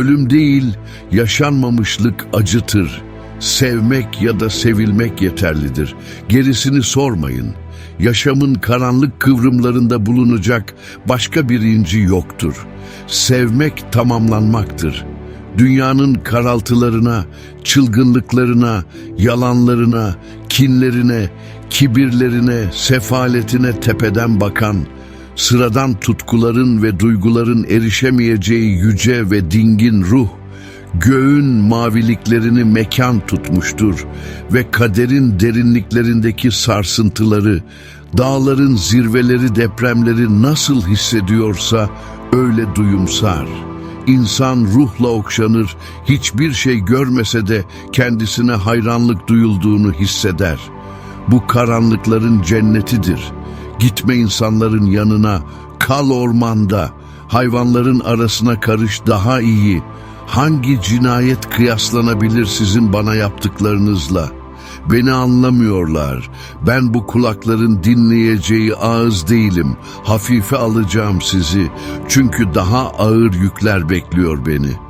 Ölüm değil, yaşanmamışlık acıtır. Sevmek ya da sevilmek yeterlidir. Gerisini sormayın. Yaşamın karanlık kıvrımlarında bulunacak başka bir inci yoktur. Sevmek tamamlanmaktır. Dünyanın karaltılarına, çılgınlıklarına, yalanlarına, kinlerine, kibirlerine, sefaletine tepeden bakan, sıradan tutkuların ve duyguların erişemeyeceği yüce ve dingin ruh, göğün maviliklerini mekan tutmuştur ve kaderin derinliklerindeki sarsıntıları, dağların zirveleri depremleri nasıl hissediyorsa öyle duyumsar. İnsan ruhla okşanır, hiçbir şey görmese de kendisine hayranlık duyulduğunu hisseder. Bu karanlıkların cennetidir. Gitme insanların yanına, kal ormanda, hayvanların arasına karış daha iyi. Hangi cinayet kıyaslanabilir sizin bana yaptıklarınızla? Beni anlamıyorlar. Ben bu kulakların dinleyeceği ağız değilim. Hafife alacağım sizi. Çünkü daha ağır yükler bekliyor beni.''